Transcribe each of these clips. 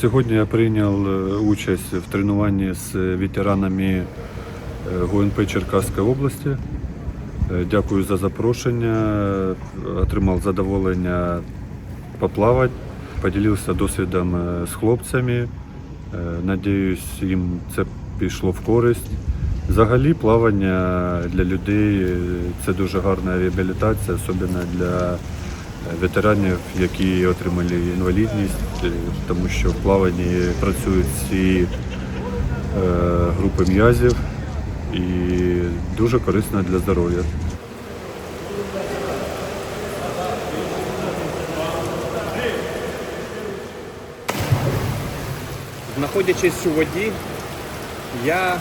Сьогодні я прийняв е, участь в тренуванні з ветеранами е, ГУНП Черкаської області. Е, Дякую за запрошення. Отримав задоволення поплавати, поділився досвідом з хлопцями. Надіюсь, їм це пішло в користь. Взагалі, плавання для людей це дуже гарна реабілітація, особливо для ветеранів, які отримали інвалідність, е, тому що в плаванні працюють всі е, групи м'язів і дуже корисно для здоров'я. Знаходячись у воді, я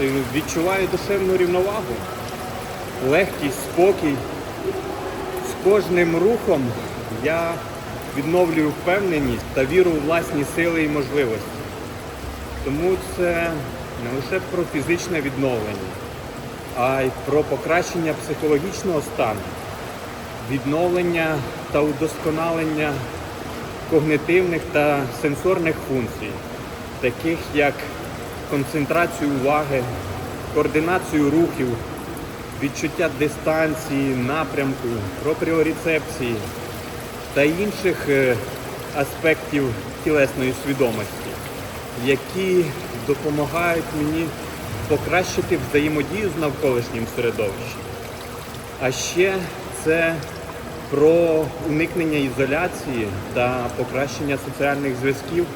е, відчуваю душевну рівновагу, легкість, спокій. Кожним рухом я відновлюю впевненість та віру у власні сили і можливості. Тому це не лише про фізичне відновлення, а й про покращення психологічного стану, відновлення та удосконалення когнитивних та сенсорних функцій, таких як концентрацію уваги, координацію рухів, відчуття дистанції, напрямку, пропріорецепції та інших е, аспектів тілесної свідомості, які допомагають мені покращити взаємодію з навколишнім середовищем. А ще це про уникнення ізоляції та покращення соціальних зв'язків